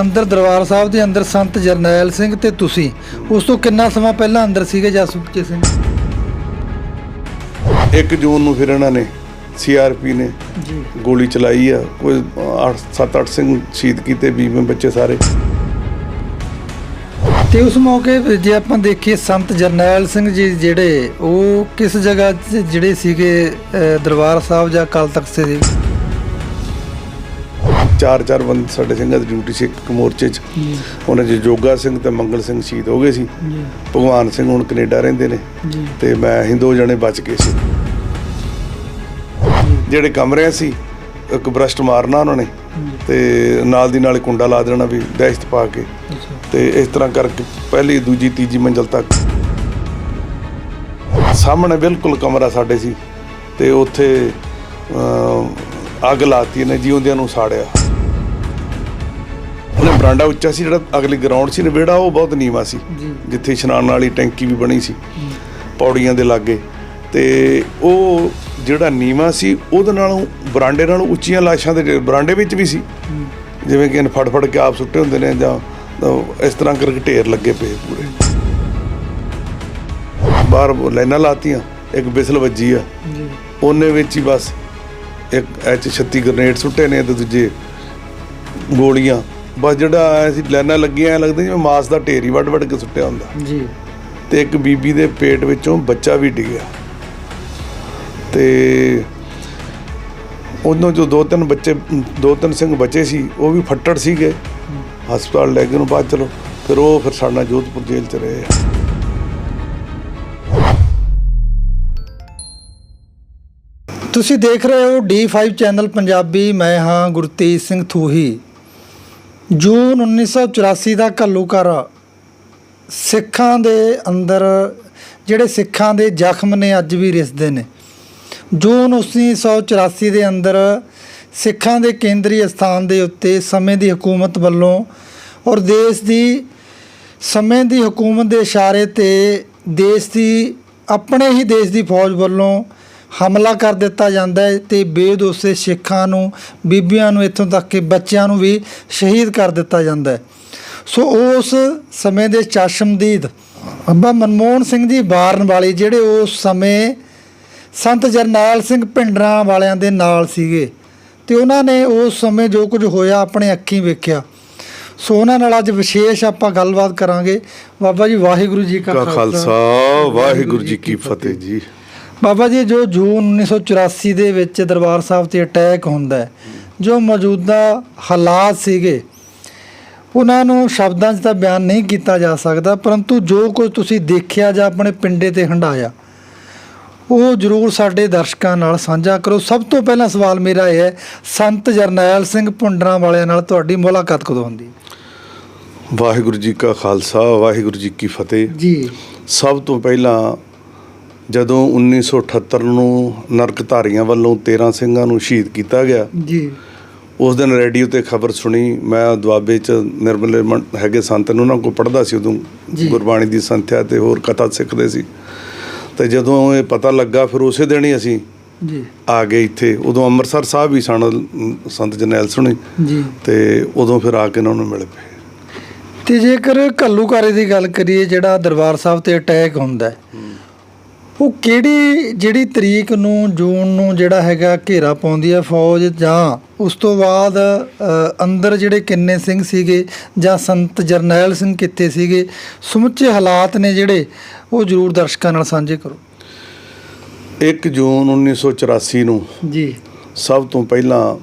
ਅੰਦਰ ਦਰਬਾਰ ਸਾਹਿਬ ਦੇ ਅੰਦਰ ਸੰਤ ਜਰਨੈਲ ਸਿੰਘ ਤੇ ਤੁਸੀਂ। ਉਸ ਤੋਂ ਕਿੰਨਾ ਸਮਾਂ ਪਹਿਲਾਂ ਅੰਦਰ ਸੀਗੇ ਜਾਸੂਚੇ ਸਿੰਘ? 1 ਜੂਨ ਨੂੰ ਫਿਰ ਇਹਨਾਂ ਨੇ ਸੀਆਰਪੀ ਨੇ ਜੀ। ਗੋਲੀ ਚਲਾਈ ਆ। ਕੋਈ 7-8 ਸਿੰਘ ਸ਼ਹੀਦ ਕੀਤੇ ਬੀਵੇਂ ਬੱਚੇ ਸਾਰੇ। ਤੇ ਉਸ ਮੌਕੇ ਜੇ ਆਪਾਂ ਦੇਖੀਏ ਸੰਤ ਜਰਨੈਲ ਸਿੰਘ ਜੀ ਜਿਹੜੇ ਉਹ ਕਿਸ ਜਗ੍ਹਾ 'ਚ ਜਿਹੜੇ ਸੀਗੇ ਦਰਬਾਰ ਸਾਹਿਬ ਜਾਂ ਅਕਾਲ ਤਖਤ ਸੇ ਦੇ? ਚਾਰ ਚਾਰ ਬੰਦੇ ਸਾਡੇ ਸਿੰਘਾਂ ਦੀ ਡਿਊਟੀ ਸੀ ਇੱਕ ਮੋਰਚੇ 'ਚ। ਉਹਨਾਂ 'ਚ ਜੋਗਾ ਸਿੰਘ ਤੇ ਮੰਗਲ ਸਿੰਘ ਸ਼ਹੀਦ ਹੋ ਗਏ ਸੀ। ਭਗਵਾਨ ਸਿੰਘ ਹੁਣ ਕੈਨੇਡਾ ਰਹਿੰਦੇ ਨੇ। ਤੇ ਮੈਂ ਅਸੀਂ ਦੋ ਜਣੇ ਬਚ ਗਏ ਸੀ। ਜਿਹੜੇ ਕਮਰੇ ਸੀ ਇੱਕ ਬ੍ਰਸ਼ਟ ਮਾਰਨਾ ਉਹਨਾਂ ਨੇ ਤੇ ਨਾਲ ਦੀ ਨਾਲ ਕੁੰਡਾ ਲਾ ਦੇਣਾ ਵੀ ਦਹਿਸ਼ਤ ਪਾ ਕੇ। ਤੇ ਇਸ ਤਰ੍ਹਾਂ ਕਰਕੇ ਪਹਿਲੀ ਦੂਜੀ ਤੀਜੀ ਮੰਜ਼ਲ ਤੱਕ ਸਾਹਮਣੇ ਬਿਲਕੁਲ ਕਮਰਾ ਸਾਡੇ ਸੀ। ਤੇ ਉੱਥੇ ਅੱਗ ਲਾਤੀ ਨੇ ਜਿਉਂਦਿਆਂ ਨੂੰ ਸਾੜਿਆ। ਉਹਨੇ ਬਰਾਂਡਾ ਉੱਚਾ ਸੀ ਜਿਹੜਾ ਅਗਲੀ ਗਰਾਊਂਡ ਸੀ ਨੇ ਵਿਹੜਾ ਉਹ ਬਹੁਤ ਨੀਵਾ ਸੀ। ਜਿੱਥੇ ਇਸ਼ਨਾਨ ਵਾਲੀ ਟੈਂਕੀ ਵੀ ਬਣੀ ਸੀ ਪੌੜੀਆਂ ਦੇ ਲਾਗੇ। ਤੇ ਉਹ ਜਿਹੜਾ ਨੀਵਾ ਸੀ ਉਹਦੇ ਨਾਲੋਂ ਬਰਾਂਡੇ ਨਾਲੋਂ ਉੱਚੀਆਂ ਲਾਸ਼ਾਂ ਦੇ ਬਰਾਂਡੇ ਵਿੱਚ ਵੀ ਸੀ। ਜਿਵੇਂ ਕਿ ਇਹਨ ਫੜ ਫੜ ਕੇ ਆਪ ਸੁੱਟੇ ਹੁੰਦੇ ਨੇ ਜਾਂ ਇਸ ਤਰ੍ਹਾਂ ਕਰਕੇ ਢੇਰ ਲੱਗੇ ਪਏ ਪੂਰੇ। ਬਾਹਰ ਲਾਈਨਾਂ ਲਾਤੀਆਂ ਇੱਕ ਬਿਸਲ ਵੱਜੀ ਆ। ਉਹਨੇ ਵਿੱਚ ਹੀ ਬਸ ਇੱਕ ਐਚ 36 ਗ੍ਰਨੇਡ ਸੁੱਟੇ ਨੇ ਤੇ ਦੂਜੇ ਗੋਲੀਆਂ। ਬਸ ਜਿਹੜਾ ਐ ਸੀ ਲਾਈਨਾਂ ਲੱਗੀਆਂ ਐ ਲੱਗਦਾ ਜਿਵੇਂ ਮਾਸ ਦਾ ਢੇਰ ਹੀ ਵੱਡ ਵੱਡ ਕੇ ਸੁੱਟਿਆ ਹੁੰਦਾ। ਜੀ। ਤੇ ਇੱਕ ਬੀਬੀ ਦੇ ਪੇਟ ਵਿੱਚੋਂ ਬੱਚਾ ਵੀ ਡਿੱਗਿਆ ਤੇ ਉਹਨਾਂ ਜੋ ਦੋ ਤਿੰਨ ਬੱਚੇ ਦੋ ਤਿੰਨ ਸਿੰਘ ਬੱਚੇ ਸੀ ਉਹ ਵੀ ਫੱਟੜ ਸੀਗੇ। ਹਸਪਤਾਲ ਲੈ ਗਏ ਨੂੰ ਬਾਅਦ ਚਲੋ ਫਿਰ ਉਹ ਫਿਰ ਸਾਡਾ ਜੋਧਪੁਰ ਜੇਲ੍ਹ ਚ ਰਹੇ ਆ। ਤੁਸੀਂ ਦੇਖ ਰਹੇ ਹੋ D5 ਚੈਨਲ ਪੰਜਾਬੀ ਮੈਂ ਹਾਂ ਗੁਰਤੇਜ ਸਿੰਘ ਥੂਹੀ। ਜੂਨ 1984 ਦਾ ਘੱਲੂਘਰ ਸਿੱਖਾਂ ਦੇ ਅੰਦਰ, ਜਿਹੜੇ ਸਿੱਖਾਂ ਦੇ ਜ਼ਖਮ ਨੇ, ਅੱਜ ਵੀ ਰਿਸਦੇ ਨੇ। ਜੂਨ 1984 ਦੇ ਅੰਦਰ ਸਿੱਖਾਂ ਦੇ ਕੇਂਦਰੀ ਸਥਾਨ ਦੇ ਉੱਤੇ ਸਮੇਂ ਦੀ ਹਕੂਮਤ ਵੱਲੋਂ ਔਰ ਦੇਸ਼ ਦੀ, ਸਮੇਂ ਦੀ ਹਕੂਮਤ ਦੇ ਇਸ਼ਾਰੇ ਤੇ ਦੇਸ਼ ਦੀ, ਆਪਣੇ ਹੀ ਦੇਸ਼ ਦੀ ਫੌਜ ਵੱਲੋਂ ਹਮਲਾ ਕਰ ਦਿੱਤਾ ਜਾਂਦਾ ਹੈ ਤੇ ਬੇਦੋਸ਼ੇ ਸਿੱਖਾਂ ਨੂੰ ਬੀਬੀਆਂ ਨੂੰ ਇੱਥੋਂ ਤੱਕ ਕਿ ਬੱਚਿਆਂ ਨੂੰ ਵੀ ਸ਼ਹੀਦ ਕਰ ਦਿੱਤਾ ਜਾਂਦਾ ਹੈ। ਸੋ ਉਸ ਸਮੇਂ ਦੇ ਚਸ਼ਮਦੀਦ ਅੱਬਾ ਮਨਮੋਹਨ ਸਿੰਘ ਜੀ ਬਾਰਨ ਵਾਲੇ ਜਿਹੜੇ ਉਸ ਸਮੇਂ ਸੰਤ ਜਰਨੈਲ ਸਿੰਘ ਭਿੰਡਰਾਂ ਵਾਲਿਆਂ ਦੇ ਨਾਲ ਸੀਗੇ ਤੇ ਉਹਨਾਂ ਨੇ ਉਸ ਸਮੇਂ ਜੋ ਕੁਝ ਹੋਇਆ ਆਪਣੇ ਅੱਖੀਂ ਵੇਖਿਆ। ਸੋ ਉਹਨਾਂ ਨਾਲ ਅੱਜ ਵਿਸ਼ੇਸ਼ ਆਪਾਂ ਗੱਲਬਾਤ ਕਰਾਂਗੇ। ਬਾਬਾ ਜੀ ਵਾਹਿਗੁਰੂ ਜੀ ਕਾ ਖਾਲਸਾ ਵਾਹਿਗੁਰੂ ਜੀ ਕੀ ਫਤਿਹ ਜੀ। ਬਾਬਾ ਜੀ ਜੋ ਜੂਨ 1984 ਦੇ ਵਿੱਚ ਦਰਬਾਰ ਸਾਹਿਬ ਤੇ ਅਟੈਕ ਹੁੰਦਾ ਹੈ ਜੋ ਮੌਜੂਦਾ ਹਾਲਾਤ ਸੀਗੇ ਉਹਨਾਂ ਨੂੰ ਸ਼ਬਦਾਂ 'ਚ ਤਾਂ ਬਿਆਨ ਨਹੀਂ ਕੀਤਾ ਜਾ ਸਕਦਾ ਪਰੰਤੂ ਜੋ ਕੁਝ ਤੁਸੀਂ ਦੇਖਿਆ ਜਾਂ ਆਪਣੇ ਪਿੰਡੇ ਤੇ ਹੰਡਾਇਆ ਉਹ ਜਰੂਰ ਸਾਡੇ ਦਰਸ਼ਕਾਂ ਨਾਲ ਸਾਂਝਾ ਕਰੋ। ਸਭ ਤੋਂ ਪਹਿਲਾ ਸਵਾਲ ਮੇਰਾ ਇਹ ਹੈ ਸੰਤ ਜਰਨੈਲ ਸਿੰਘ ਭੁੰਡਰਾਂ ਵਾਲਿਆਂ ਨਾਲ ਤੁਹਾਡੀ ਮੁਲਾਕਾਤ ਕਦੋਂ ਹੁੰਦੀ? ਵਾਹਿਗੁਰੂ ਜੀ ਕਾ ਖਾਲਸਾ ਵਾਹਿਗੁਰੂ ਜੀ ਕੀ ਫਤਿਹ। ਜੀ। ਸਭ ਤੋਂ ਪਹਿਲਾਂ ਜਦੋਂ 1978 ਨੂੰ ਨਰਕਧਾਰੀਆਂ ਵੱਲੋਂ 13 ਸਿੰਘਾਂ ਨੂੰ ਸ਼ਹੀਦ ਕੀਤਾ ਗਿਆ ਜੀ। ਉਸ ਦਿਨ ਰੇਡੀਓ ਤੇ ਖਬਰ ਸੁਣੀ। ਮੈਂ ਦੁਆਬੇ ਚ ਨਿਰਮਲ ਹੈਗੇ ਸੰਤ ਨੂੰ ਉਹਨਾਂ ਕੋਲ ਪੜਦਾ ਸੀ ਉਦੋਂ। ਗੁਰਬਾਣੀ ਦੀ ਸੰਥਿਆ ਤੇ ਹੋਰ ਕਥਾ ਸਿੱਖਦੇ ਸੀ। ਤੇ ਜਦੋਂ ਇਹ ਪਤਾ ਲੱਗਾ ਫਿਰ ਉਸੇ ਦਿਨ ਹੀ ਅਸੀਂ ਜੀ। ਆ ਗਏ ਇੱਥੇ। ਉਦੋਂ ਅੰਮ੍ਰਿਤਸਰ ਸਾਹਿਬ ਵੀ ਸਨ ਸੰਤ ਜਰਨੈਲ ਸੁਣੀ। ਜੀ। ਤੇ ਉਦੋਂ ਫਿਰ ਆ ਕੇ ਇਹਨਾਂ ਨੂੰ ਮਿਲ ਪਏ। ਤੇ ਜੇਕਰ ਘੱਲੂਕਾਰੇ ਦੀ ਗੱਲ ਕਰੀਏ ਜਿਹੜਾ ਦਰਬਾਰ ਸਾਹਿਬ ਤੇ ਅਟੈਕ ਹੁੰਦਾ ਹੈ। ਉਹ ਕਿਹੜੀ ਜਿਹੜੀ ਤਰੀਕ ਨੂੰ ਜੂਨ ਨੂੰ ਜਿਹੜਾ ਹੈਗਾ ਘੇਰਾ ਪਾਉਂਦੀ ਹੈ ਫੌਜ? ਜਾਂ ਉਸ ਤੋਂ ਬਾਅਦ ਅੰਦਰ ਜਿਹੜੇ ਕਿੰਨੇ ਸਿੰਘ ਸੀਗੇ ਜਾਂ ਸੰਤ ਜਰਨੈਲ ਸਿੰਘ ਕਿੱਥੇ ਸੀਗੇ ਸਮੁੱਚੇ ਹਾਲਾਤ ਨੇ ਜਿਹੜੇ ਉਹ ਜ਼ਰੂਰ ਦਰਸ਼ਕਾਂ ਨਾਲ ਸਾਂਝੇ ਕਰੋ। 1 ਜੂਨ 1984 ਨੂੰ ਜੀ। ਸਭ ਤੋਂ ਪਹਿਲਾਂ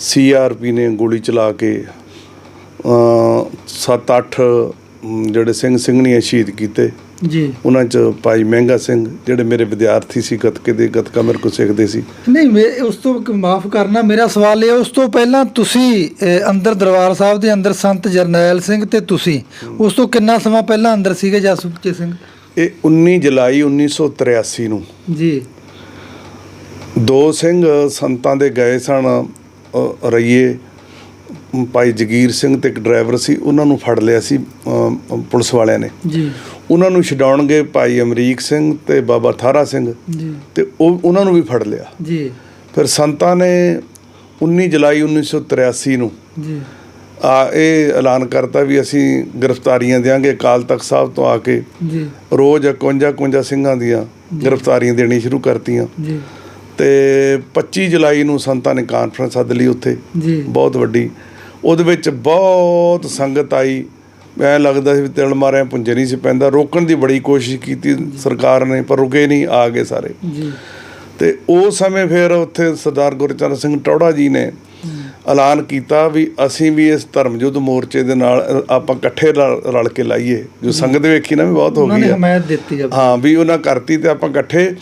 ਸੀਆਰਪੀ ਨੇ ਗੋਲੀ ਚਲਾ ਕੇ 7-8 ਜਿਹੜੇ ਸਿੰਘ ਸਿੰਘਣੀਆਂ ਸ਼ਹੀਦ ਕੀਤੇ। ਜੀ। ਉਹਨਾਂ ਚ ਭਾਈ ਮਹਿੰਗਾ ਸਿੰਘ ਜਿਹੜੇ ਮੇਰੇ ਵਿਦਿਆਰਥੀ ਸੀ ਗੱਤਕੇ ਦੇ ਗੱਤਕਾ ਮੇਰੇ ਕੋਲ ਸਿੱਖਦੇ ਸੀ। ਨਹੀਂ ਮੇ- ਉਸ ਤੋਂ ਮਾਫ ਕਰਨਾ ਮੇਰਾ ਸਵਾਲ ਇਹ ਉਸ ਤੋਂ ਪਹਿਲਾਂ ਤੁਸੀਂ ਅੰਦਰ ਦਰਬਾਰ ਸਾਹਿਬ ਦੇ ਅੰਦਰ ਸੰਤ ਜਰਨੈਲ ਸਿੰਘ ਤੇ ਤੁਸੀਂ ਉਸ ਤੋਂ ਕਿੰਨਾ ਸਮਾਂ ਪਹਿਲਾਂ ਅੰਦਰ ਸੀਗੇ ਜਾਸੂਚੇ ਸਿੰਘ? ਇਹ 19 ਜੁਲਾਈ 1983 ਨੂੰ। ਜੀ। ਦੋ ਸਿੰਘ ਸੰਤਾਂ ਦੇ ਗਏ ਸਨ ਰਈਏ। ਭਾਈ ਜਗੀਰ ਸਿੰਘ ਤੇ ਇੱਕ ਡਰਾਈਵਰ ਸੀ ਉਹਨਾਂ ਨੂੰ ਫੜ ਲਿਆ ਸੀ ਪੁਲਿਸ ਵਾਲਿਆਂ ਨੇ। ਜੀ। ਉਹਨਾਂ ਨੂੰ ਛਡਾਉਣਗੇ ਭਾਈ ਅਮਰੀਕ ਸਿੰਘ ਤੇ ਬਾਬਾ ਥਾਰਾ ਸਿੰਘ ਜੀ। ਤੇ ਉਹ ਉਹਨਾਂ ਨੂੰ ਵੀ ਫੜ ਲਿਆ। ਜੀ। ਫਿਰ ਸੰਤਾਂ ਨੇ 19 ਜੁਲਾਈ 1983 ਨੂੰ ਜੀ। ਆ ਇਹ ਐਲਾਨ ਕਰਤਾ ਵੀ ਅਸੀਂ ਗ੍ਰਿਫਤਾਰੀਆਂ ਦਿਆਂਗੇ ਅਕਾਲ ਤਖਤ ਸਾਹਿਬ ਤੋਂ ਆ ਕੇ। ਜੀ। ਰੋਜ਼ 51 51 ਸਿੰਘਾਂ ਦੀਆਂ ਗ੍ਰਿਫਤਾਰੀਆਂ ਦੇਣੀ ਸ਼ੁਰੂ ਕਰਤੀਆਂ। ਜੀ। ਤੇ 25 ਜੁਲਾਈ ਨੂੰ ਸੰਤਾਂ ਨੇ ਕਾਨਫਰੰਸ ਸੱਦ ਲਈ ਉੱਥੇ। ਜੀ। ਬਹੁਤ ਵੱਡੀ। ਉਹਦੇ ਵਿੱਚ ਬਹੁਤ ਸੰਗਤ ਆਈ। ਐ ਲੱਗਦਾ ਸੀ ਵੀ ਤਿਲ ਮਾਰਿਆ ਪੁੰਜੇ ਨਹੀਂ ਸੀ ਪੈਂਦਾ। ਰੋਕਣ ਦੀ ਬੜੀ ਕੋਸ਼ਿਸ਼ ਕੀਤੀ ਸਰਕਾਰ ਨੇ ਪਰ ਰੁਕੇ ਨਹੀਂ ਆ ਗਏ ਸਾਰੇ। ਜੀ। ਤੇ ਉਸ ਸਮੇਂ ਫਿਰ ਉੱਥੇ ਸਰਦਾਰ ਗੁਰਚਰਨ ਸਿੰਘ ਟੌੜਾ ਜੀ ਨੇ ਐਲਾਨ ਕੀਤਾ ਵੀ ਅਸੀਂ ਵੀ ਇਸ ਧਰਮ ਯੁੱਧ ਮੋਰਚੇ ਦੇ ਨਾਲ ਆਪਾਂ ਇਕੱਠੇ ਰਲ ਕੇ ਲਾਈਏ। ਜੋ ਸੰਗਤ ਵੇਖੀ ਨਾ ਵੀ ਬਹੁਤ ਹੋ ਉਹਨਾਂ ਗਈ ਨੇ ਆ। ਹਮਾਇਤ ਦਿੱਤੀ ਆ ਹਾਂ ਵੀ ਉਹਨਾਂ ਕਰਤੀ ਤੇ ਆਪਾਂ ਇਕੱਠੇ।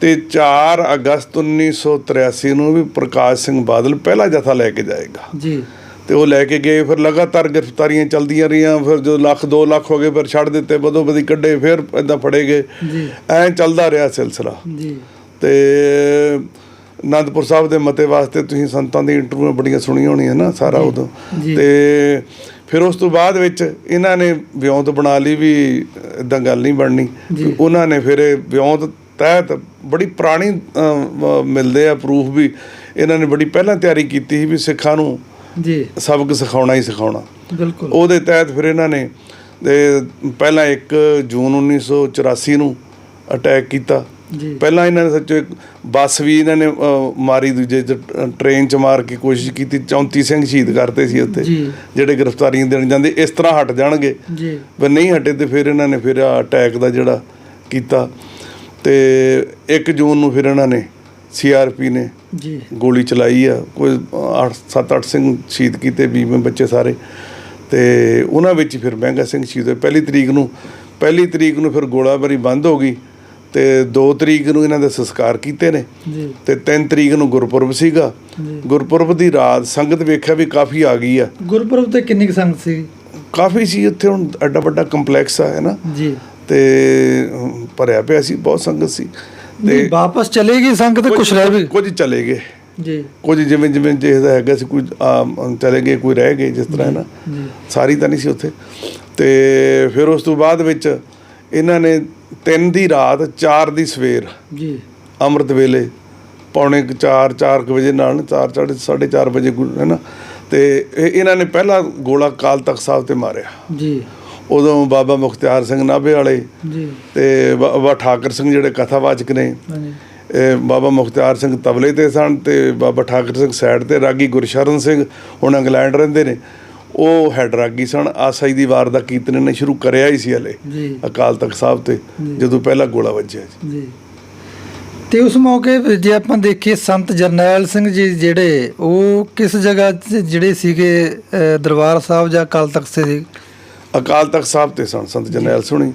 ਤੇ 4 ਅਗਸਤ 1983 ਨੂੰ ਵੀ ਪ੍ਰਕਾਸ਼ ਸਿੰਘ ਬਾਦਲ ਪਹਿਲਾ ਜਥਾ ਲੈ ਕੇ ਜਾਏਗਾ। ਜੀ। ਤੇ ਉਹ ਲੈ ਕੇ ਗਏ ਫਿਰ ਲਗਾਤਾਰ ਗ੍ਰਿਫਤਾਰੀਆਂ ਚੱਲਦੀਆਂ ਰਹੀਆਂ ਫਿਰ ਜਦੋਂ ਲੱਖ 2 ਲੱਖ ਹੋ ਗਏ ਫਿਰ ਛੱਡ ਦਿੱਤੇ ਬਦੋ ਬਦੀ ਕੱਢੇ ਫਿਰ ਇਦਾਂ ਫੜੇ ਗਏ। ਜੀ। ਐਂ ਚੱਲਦਾ ਰਿਹਾ ਸਿਲਸਿਲਾ। ਜੀ। ਤੇ ਅਨੰਦਪੁਰ ਸਾਹਿਬ ਦੇ ਮਤੇ ਵਾਸਤੇ ਤੁਸੀਂ ਸੰਤਾਂ ਦੀ ਇੰਟਰਵਿਊ ਬੜੀਆਂ ਸੁਣੀਆਂ ਹੋਣੀਆਂ ਨਾ ਸਾਰਾ ਉਦੋਂ। ਜੀ। ਤੇ ਫਿਰ ਉਸ ਤੋਂ ਬਾਅਦ ਵਿੱਚ ਇਹਨਾਂ ਨੇ ਵਿਉਂਤ ਬਣਾ ਲਈ ਵੀ ਇਦਾਂ ਗੱਲ ਨਹੀਂ ਬਣਨੀ। ਜੀ। ਉਹਨਾਂ ਨੇ ਫਿਰ ਇਹ ਵਿਉਂਤ ਤਹਿਤ ਬੜੀ ਪੁਰਾਣੀ ਮਿਲਦੇ ਆ ਪ੍ਰੂਫ ਵੀ। ਇਹਨਾਂ ਨੇ ਬੜੀ ਪਹਿਲਾਂ ਤਿਆਰੀ ਕੀਤੀ ਸੀ ਵੀ ਸਿੱਖਾਂ ਨੂੰ ਜੀ। ਸਬਕ ਸਿਖਾਉਣਾ ਹੀ ਸਿਖਾਉਣਾ। ਬਿਲਕੁਲ। ਉਹਦੇ ਤਹਿਤ ਫਿਰ ਇਹਨਾਂ ਨੇ ਪਹਿਲਾਂ 1 ਜੂਨ 1984 ਨੂੰ ਅਟੈਕ ਕੀਤਾ। ਜੀ। ਪਹਿਲਾਂ ਇਹਨਾਂ ਨੇ ਸੱਚੋ ਇੱਕ ਬੱਸ ਵੀ ਇਹਨਾਂ ਨੇ ਮਾਰੀ ਦੂਜੇ ਟ੍ਰੇਨ ਚ ਮਾਰ ਕੇ ਕੋਸ਼ਿਸ਼ ਕੀਤੀ। 34 ਸਿੰਘ ਸ਼ਹੀਦ ਕਰਤੇ ਸੀ ਉੱਥੇ ਜੀ। ਜਿਹੜੇ ਗ੍ਰਿਫਤਾਰੀਆਂ ਦੇਣ ਜਾਂਦੇ ਇਸ ਤਰ੍ਹਾਂ ਹਟ ਜਾਣਗੇ। ਜੀ। ਪਰ ਨਹੀਂ ਹਟੇ ਤੇ ਫਿਰ ਇਹਨਾਂ ਨੇ ਫਿਰ ਅਟੈਕ ਦਾ ਜਿਹੜਾ ਕੀਤਾ। ਤੇ 1 ਜੂਨ ਨੂੰ ਫਿਰ ਇਹਨਾਂ ਨੇ ਸੀਆਰਪੀ ਨੇ ਜੀ। ਗੋਲੀ ਚਲਾਈ ਆ। ਕੋਈ 8 7-8 ਸਿੰਘ ਸ਼ਹੀਦ ਕੀਤੇ ਬੀਵੇਂ ਬੱਚੇ ਸਾਰੇ। ਤੇ ਉਹਨਾਂ ਵਿੱਚ ਫਿਰ ਮਹਿੰਗਾ ਸਿੰਘ ਸ਼ਹੀਦ ਹੋਏ ਪਹਿਲੀ ਤਰੀਕ ਨੂੰ ਪਹਿਲੀ ਤਰੀਕ ਨੂੰ ਫਿਰ ਗੋਲਾਬਾਰੀ ਬੰਦ ਹੋ ਗਈ ਤੇ 2 ਤਰੀਕ ਨੂੰ ਇਹਨਾਂ ਦੇ ਸੰਸਕਾਰ ਕੀਤੇ ਨੇ। ਜੀ। ਤੇ 3 ਤਰੀਕ ਨੂੰ ਗੁਰਪੁਰਬ ਸੀਗਾ। ਜੀ। ਗੁਰਪੁਰਬ ਦੀ ਰਾਤ ਸੰਗਤ ਵੇਖਿਆ ਵੀ ਕਾਫੀ ਆ ਗਈ ਆ। ਗੁਰਪੁਰਬ ਤੇ ਕਿੰਨੀ ਕੁ ਸੰਗਤ ਸੀ? ਕਾਫੀ ਸੀ। ਉੱਥੇ ਹੁਣ ਐਡਾ ਵੱਡਾ ਕੰਪਲੈਕਸ ਆ ਹੈ ਨਾ? ਜੀ। ਤੇ ਭਰਿਆ ਪਿਆ ਸੀ। ਬਹੁਤ ਸੰਗਤ ਸੀ। ਨਹੀਂ ਵਾਪਸ ਚਲੇਗੀ ਸੰਗਤ ਕੁਛ ਰਹਿ ਵੀ ਕੁਝ ਚਲੇ ਗਏ। ਜੀ। ਕੁਝ ਜਿਵੇਂ ਜਿਵੇਂ ਜਿਹਦਾ ਹੈਗਾ ਸੀ ਕੋਈ ਚਲੇ ਗਏ ਕੋਈ ਰਹਿ ਗਏ ਜਿਸ ਤਰ੍ਹਾਂ ਹੈ ਨਾ ਸਾਰੀ ਤਾਂ ਨਹੀਂ ਸੀ ਉੱਥੇ। ਤੇ ਫਿਰ ਉਸ ਤੋਂ ਬਾਅਦ ਵਿੱਚ ਇਹਨਾਂ ਨੇ 3 ਦੀ ਰਾਤ 4 ਦੀ ਸਵੇਰ ਜੀ। ਅੰਮ੍ਰਿਤ ਵੇਲੇ ਪੌਣੇ 4 4 ਵਜੇ ਨਾਲ 4 4 4:30 ਵਜੇ ਹੈ ਨਾ ਤੇ ਇਹ- ਇਹਨਾਂ ਨੇ ਪਹਿਲਾ ਗੋਲਾ ਕਾਲ ਤਖਤ ਸਾਹਿਬ ਤੇ ਮਾਰਿਆ। ਜੀ। ਉਦੋਂ ਬਾਬਾ ਮੁਖਤਿਆਰ ਸਿੰਘ ਨਾਭੇ ਵਾਲੇ ਜੀ। ਤੇ ਬਾਬਾ ਠਾਕਰ ਸਿੰਘ ਜਿਹੜੇ ਕਥਾਵਾਚਕ ਨੇ ਬਾਬਾ ਮੁਖਤਿਆਰ ਸਿੰਘ ਤਬਲੇ ਤੇ ਸਨ ਤੇ ਬਾਬਾ ਠਾਕਰ ਸਿੰਘ ਸਾਈਡ ਤੇ ਰਾਗੀ ਗੁਰਸ਼ਰਨ ਸਿੰਘ ਹੁਣ ਇੰਗਲੈਂਡ ਰਹਿੰਦੇ ਨੇ ਉਹ ਹੈਡ ਰਾਗੀ ਸਨ। ਆਸਾਈ ਦੀ ਵਾਰ ਦਾ ਕੀਰਤਨ ਨੇ ਸ਼ੁਰੂ ਕਰਿਆ ਹੀ ਸੀ ਹਲੇ ਜੀ। ਅਕਾਲ ਤਖਤ ਸਾਹਿਬ ਤੇ ਜਦੋਂ ਪਹਿਲਾ ਗੋਲਾ ਵੱਜਿਆ ਜੀ। ਤੇ ਉਸ ਮੌਕੇ ਜੇ ਆਪਾਂ ਦੇਖੀਏ ਸੰਤ ਜਰਨੈਲ ਸਿੰਘ ਜੀ ਜਿਹੜੇ ਉਹ ਕਿਸ ਜਗ੍ਹਾ ਜਿਹੜੇ ਸੀਗੇ ਦਰਬਾਰ ਸਾਹਿਬ ਜਾਂ ਅਕਾਲ ਤਖਤ ਸੀ? ਅਕਾਲ ਤਖਤ ਸਾਹਿਬ ਤੇ ਸਨ ਸੰਤ ਜਰਨੈਲ ਸੁਣੀ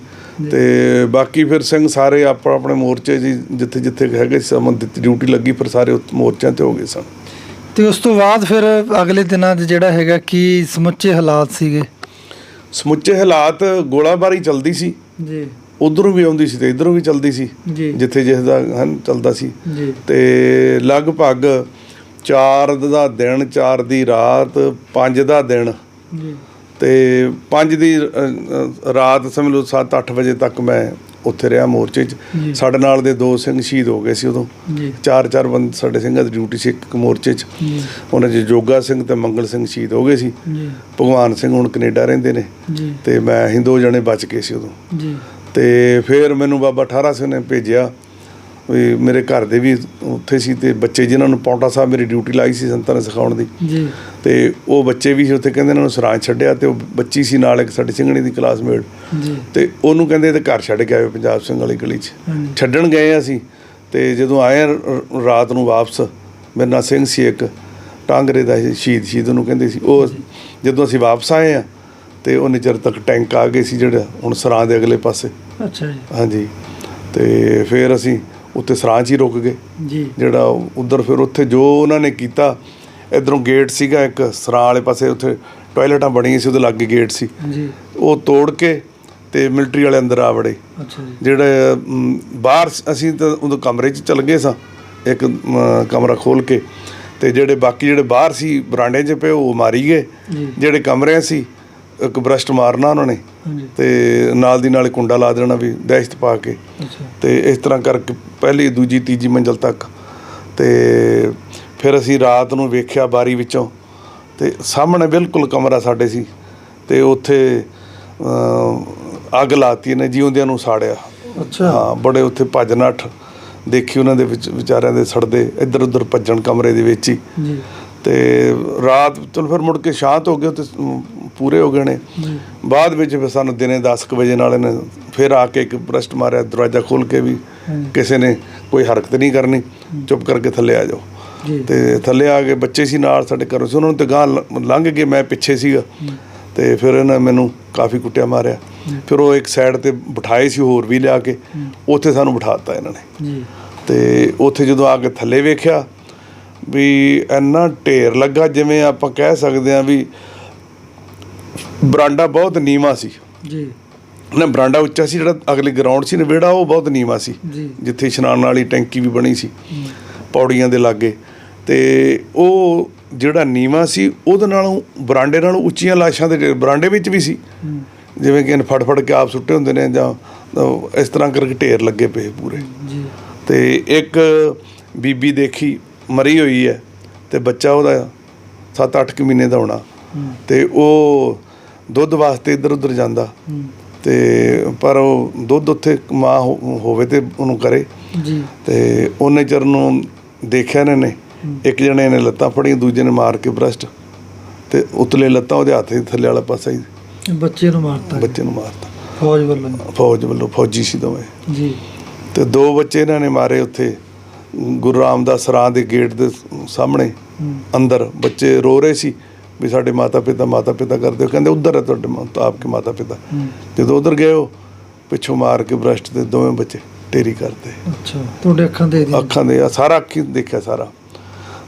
ਤੇ ਬਾਕੀ ਫਿਰ ਸਿੰਘ ਸਾਰੇ ਆਪੋ ਆਪਣੇ ਮੋਰਚੇ ਜੀ ਜਿੱਥੇ ਜਿੱਥੇ ਹੈਗੇ ਸੰਬੰਧਿਤ ਡਿਊਟੀ ਲੱਗੀ ਫਿਰ ਸਾਰੇ ਮੋਰਚਿਆਂ ਤੇ ਹੋ ਗਏ ਸਨ। ਤੇ ਉਸ ਤੋਂ ਬਾਅਦ ਫਿਰ ਅਗਲੇ ਦਿਨਾਂ 'ਚ ਜਿਹੜਾ ਹੈਗਾ ਕੀ ਸਮੁੱਚੇ ਹਾਲਾਤ ਸੀਗੇ? ਸਮੁੱਚੇ ਹਾਲਾਤ ਗੋਲਾਬਾਰੀ ਚਲਦੀ ਸੀ। ਜੀ। ਉਧਰੋਂ ਵੀ ਆਉਂਦੀ ਸੀ ਤੇ ਇਧਰੋਂ ਵੀ ਚਲਦੀ ਸੀ। ਜਿੱਥੇ ਜਿਸ ਦਾ ਹਨ ਚੱਲਦਾ ਸੀ। ਤੇ ਲਗਭਗ 4 ਦਾ ਦਿਨ 4 ਦੀ ਰਾਤ 5 ਦਾ ਦਿਨ ਜੀ। ਤੇ 5 ਦੀ ਰਾਤ ਸਮਝ ਲਓ 7-8 ਵਜੇ ਤੱਕ ਮੈਂ ਉੱਥੇ ਰਿਹਾ ਮੋਰਚੇ 'ਚ। ਸਾਡੇ ਨਾਲ ਦੇ ਦੋ ਸਿੰਘ ਸ਼ਹੀਦ ਹੋ ਗਏ ਸੀ ਉਦੋਂ। ਚਾਰ ਚਾਰ ਬੰਦ ਸਾਡੇ ਸਿੰਘਾਂ ਦੀ ਡਿਊਟੀ ਸੀ ਇੱਕ ਮੋਰਚੇ 'ਚ। ਉਹਨਾਂ 'ਚ ਜੋਗਾ ਸਿੰਘ ਤੇ ਮੰਗਲ ਸਿੰਘ ਸ਼ਹੀਦ ਹੋ ਗਏ ਸੀ। ਭਗਵਾਨ ਸਿੰਘ ਹੁਣ ਕੈਨੇਡਾ ਰਹਿੰਦੇ ਨੇ। ਤੇ ਮੈਂ ਅਸੀਂ ਦੋ ਜਣੇ ਬਚ ਗਏ ਸੀ ਉਦੋਂ। ਤੇ ਫਿਰ ਮੈਨੂੰ ਬਾਬਾ ਠਾਰਾ ਸਿੰਘ ਨੇ ਭੇਜਿਆ। ਵੀ ਮੇਰੇ ਘਰ ਦੇ ਵੀ ਉੱਥੇ ਸੀ ਤੇ ਬੱਚੇ ਜਿਨ੍ਹਾਂ ਨੂੰ ਪੌਂਟਾ ਸਾਹਿਬ ਮੇਰੀ ਡਿਊਟੀ ਲਾਈ ਸੀ ਸੰਤਾਂ ਨੇ ਸਿਖਾਉਣ ਦੀ। ਜੀ। ਤੇ ਉਹ ਬੱਚੇ ਵੀ ਸੀ ਉੱਥੇ ਕਹਿੰਦੇ ਇਹਨਾਂ ਨੂੰ ਸਰਾਂ ਛੱਡਿਆ ਤੇ ਉਹ ਬੱਚੀ ਸੀ ਨਾਲ ਇੱਕ ਸਾਡੀ ਸਿੰਘਣੀ ਦੀ ਕਲਾਸਮੇਟ। ਜੀ। ਤੇ ਉਹਨੂੰ ਕਹਿੰਦੇ ਤੇ ਘਰ ਛੱਡ ਕੇ ਆਇਓ ਪੰਜਾਬ ਸਿੰਘ ਵਾਲੀ ਗਲੀ 'ਚ। ਛੱਡਣ ਗਏ ਅਸੀਂ ਤੇ ਜਦੋਂ ਆਏ ਰਾਤ ਨੂੰ ਵਾਪਸ ਮੇਰੇ ਨਾਲ ਸਿੰਘ ਸੀ ਇੱਕ ਟਾਂਗਰੇ ਦਾ ਸ਼ਹੀਦ ਸ਼ਹੀਦ ਉਹਨੂੰ ਕਹਿੰਦੇ ਸੀ। ਉਹ ਜਦੋਂ ਅਸੀਂ ਵਾਪਸ ਆਏ ਆ ਤੇ ਉਹਨੇ ਚਿਰ ਤੱਕ ਟੈਂਕ ਆ ਗਏ ਸੀ ਜਿਹੜਾ ਹੁਣ ਸਰਾਂ ਦੇ ਅਗਲੇ ਪਾਸੇ। ਅੱਛਾ ਜੀ। ਹਾਂਜੀ। ਤੇ ਫਿਰ ਅਸੀਂ ਉੱਥੇ ਸਰਾਂ 'ਚ ਹੀ ਰੁਕ ਗਏ। ਜੀ। ਜਿਹੜਾ ਉਧਰ ਫਿਰ ਉੱਥੇ ਜੋ ਉਹਨਾਂ ਨੇ ਕੀਤਾ ਇਧਰੋਂ ਗੇਟ ਸੀਗਾ ਇੱਕ ਸਰਾਂ ਵਾਲੇ ਪਾਸੇ ਉੱਥੇ ਟਾਇਲਟਾਂ ਬਣੀਆਂ ਸੀ ਉਹਦੇ ਲਾਗੇ ਗੇਟ ਸੀ। ਜੀ। ਉਹ ਤੋੜ ਕੇ ਤੇ ਮਿਲਟਰੀ ਵਾਲੇ ਅੰਦਰ ਆ ਵੜੇ। ਅੱਛਾ ਜੀ। ਜਿਹੜੇ ਬਾਹਰ ਅਸੀਂ ਤਾਂ ਉਦੋਂ ਕਮਰੇ 'ਚ ਚਲ ਗਏ ਸਾਂ ਇੱਕ ਕਮਰਾ ਖੋਲ ਕੇ। ਤੇ ਜਿਹੜੇ ਬਾਕੀ ਜਿਹੜੇ ਬਾਹਰ ਸੀ ਬਰਾਂਡੇ 'ਚ ਪਏ ਉਹ ਮਾਰੀ ਗਏ। ਜਿਹੜੇ ਕਮਰੇ ਸੀ ਇੱਕ ਬ੍ਰਸ਼ਟ ਮਾਰਨਾ ਉਹਨਾਂ ਨੇ ਤੇ ਨਾਲ ਦੀ ਨਾਲ ਕੁੰਡਾ ਲਾ ਦੇਣਾ ਵੀ ਦਹਿਸ਼ਤ ਪਾ ਕੇ। ਤੇ ਇਸ ਤਰ੍ਹਾਂ ਕਰਕੇ ਪਹਿਲੀ ਦੂਜੀ ਤੀਜੀ ਮੰਜ਼ਲ ਤੱਕ। ਤੇ ਫਿਰ ਅਸੀਂ ਰਾਤ ਨੂੰ ਵੇਖਿਆ ਬਾਰੀ ਵਿੱਚੋਂ। ਤੇ ਸਾਹਮਣੇ ਬਿਲਕੁਲ ਕਮਰਾ ਸਾਡੇ ਸੀ। ਤੇ ਉੱਥੇ ਅੱਗ ਲਾਤੀ ਨੇ ਜਿਉਂਦਿਆਂ ਨੂੰ ਸਾੜਿਆ। ਅੱਛਾ। ਹਾਂ ਬੜੇ ਉੱਥੇ ਭੱਜ ਨੱਠ ਦੇਖੀ ਉਹਨਾਂ ਦੇ ਵਿੱਚ ਵਿਚਾਰਿਆਂ ਦੇ ਸੜਦੇ ਇੱਧਰ ਉੱਧਰ ਭੱਜਣ ਕਮਰੇ ਦੇ ਵਿੱਚ ਹੀ। ਜੀ। ਤੇ ਰਾਤ ਚਲ ਫਿਰ ਮੁੜ ਕੇ ਸ਼ਾਂਤ ਹੋ ਗਏ ਤੇ ਪੂਰੇ ਹੋ ਗਏ ਨੇ। ਬਾਅਦ ਵਿੱਚ ਫਿਰ ਸਾਨੂੰ ਦਿਨੇ 10 ਕੁ ਵਜੇ ਨਾਲ ਇਹਨੇ ਫਿਰ ਆ ਕੇ ਇੱਕ ਬ੍ਰਸ਼ਟ ਮਾਰਿਆ ਦਰਵਾਜ਼ਾ ਖੋਲ ਕੇ ਵੀ। ਕਿਸੇ ਨੇ ਕੋਈ ਹਰਕਤ ਨਹੀਂ ਕਰਨੀ ਚੁੱਪ ਕਰਕੇ ਥੱਲੇ ਆ ਜਾਓ। ਤੇ ਥੱਲੇ ਆ ਕੇ ਬੱਚੇ ਸੀ ਨਾਲ ਸਾਡੇ ਘਰੋਂ ਸੀ ਉਹਨਾਂ ਨੂੰ ਤੇ ਗਾਂ ਲੰਘ ਕੇ ਮੈਂ ਪਿੱਛੇ ਸੀਗਾ। ਤੇ ਫਿਰ ਇਹਨਾਂ ਮੈਨੂੰ ਕਾਫੀ ਕੁੱਟਿਆ ਮਾਰਿਆ। ਫਿਰ ਉਹ ਇੱਕ ਸਾਈਡ ਤੇ ਬਿਠਾਏ ਸੀ ਹੋਰ ਵੀ ਲਿਆ ਕੇ ਉੱਥੇ ਸਾਨੂੰ ਬਿਠਾਤਾ ਇਹਨਾਂ ਨੇ। ਤੇ ਉੱਥੇ ਜਦੋਂ ਆ ਕੇ ਥੱਲੇ ਵੇਖਿਆ ਵੀ ਇੰਨਾ ਢੇਰ ਲੱਗਾ ਜਿਵੇਂ ਆਪਾਂ ਕਹਿ ਸਕਦੇ ਆ ਵੀ ਬਰਾਂਡਾ ਬਹੁਤ ਨੀਵਾ ਸੀ। ਜੀ। ਨਾ ਬਰਾਂਡਾ ਉੱਚਾ ਸੀ ਜਿਹੜਾ ਅਗਲੇ ਗਰਾਊਂਡ ਸੀ ਨਾ ਵਿਹੜਾ ਉਹ ਬਹੁਤ ਨੀਵਾ ਸੀ। ਜਿੱਥੇ ਇਸ਼ਨਾਨ ਵਾਲੀ ਟੈਂਕੀ ਵੀ ਬਣੀ ਸੀ ਪੌੜੀਆਂ ਦੇ ਲਾਗੇ। ਤੇ ਉਹ ਜਿਹੜਾ ਨੀਵਾ ਸੀ ਉਹਦੇ ਨਾਲੋਂ ਬਰਾਂਡੇ ਨਾਲੋਂ ਉੱਚੀਆਂ ਲਾਸ਼ਾਂ ਦੇ ਬਰਾਂਡੇ ਵਿੱਚ ਵੀ ਸੀ। ਜਿਵੇਂ ਕਿ ਇਹਨੇ ਫੜ ਫੜ ਕੇ ਆਪ ਸੁੱਟੇ ਹੁੰਦੇ ਨੇ ਜਾਂ ਇਸ ਤਰ੍ਹਾਂ ਕਰਕੇ ਢੇਰ ਲੱਗੇ ਪਏ ਪੂਰੇ। ਜੀ। ਤੇ ਇੱਕ ਬੀਬੀ ਦੇਖੀ ਮਰੀ ਹੋਈ ਹੈ ਤੇ ਬੱਚਾ ਉਹਦਾ 7-8 ਕੁ ਮਹੀਨੇ ਦਾ ਹੋਣਾ। ਤੇ ਉਹ ਦੁੱਧ ਵਾਸਤੇ ਇੱਧਰ ਉੱਧਰ ਜਾਂਦਾ ਤੇ ਪਰ ਉਹ ਦੁੱਧ ਉੱਥੇ ਮਾਂ ਹੋਵੇ ਤੇ ਉਹਨੂੰ ਕਰੇ। ਜੀ। ਤੇ ਉਹਨੇ ਚਿਰ ਨੂੰ ਦੇਖਿਆ ਇਹਨਾਂ। ਨੇ ਇੱਕ ਜਣੇ ਨੇ ਲੱਤਾਂ ਫੜੀਆਂ ਦੂਜੇ ਨੇ ਮਾਰ ਕੇ ਬ੍ਰਸ਼ਟ ਤੇ ਉਤਲੇ ਲੱਤਾਂ ਉਹਦੇ ਹੱਥ ਦੇ ਥੱਲੇ ਵਾਲਾ ਪਾਸਾ ਹੀ ਬੱਚੇ ਨੂੰ ਮਾਰਤਾ। ਬੱਚੇ ਨੂੰ ਮਾਰਤਾ। ਫੌਜ ਵੱਲੋਂ ਫੌਜ ਵੱਲੋਂ ਫੌਜੀ ਸੀ ਦੋਵੇਂ। ਜੀ। ਤੇ ਦੋ ਬੱਚੇ ਇਹਨਾਂ ਨੇ ਮਾਰੇ ਉੱਥੇ। ਗੁਰੂ ਰਾਮਦਾਸ ਸਰਾਂ ਦੇ ਗੇਟ ਦੇ ਸਾਹਮਣੇ ਹੂੰ, ਅੰਦਰ ਬੱਚੇ ਰੋ ਰਹੇ ਸੀ ਵੀ ਸਾਡੇ ਮਾਤਾ ਪਿਤਾ ਮਾਤਾ ਪਿਤਾ ਕਰਦੇ ਹੋ। ਕਹਿੰਦੇ ਉਧਰ ਹੈ ਤੁਹਾਡੇ ਮਾਤਾ ਆਪਕੇ ਮਾਤਾ ਪਿਤਾ ਹੂੰ, ਜਦੋਂ ਉਧਰ ਗਏ ਉਹ ਪਿੱਛੋਂ ਮਾਰ ਕੇ ਬ੍ਰਸ਼ਟ ਤੇ ਦੋਵੇਂ ਬੱਚੇ ਢੇਰੀ ਕਰਦੇ। ਅੱਛਾ ਤੁਹਾਡੇ ਅੱਖਾਂ ਦੇ ਦੀ ਅੱਖਾਂ ਦੇ ਸਾਰਾ ਅੱਖੀ ਦੇਖਿਆ ਸਾਰਾ।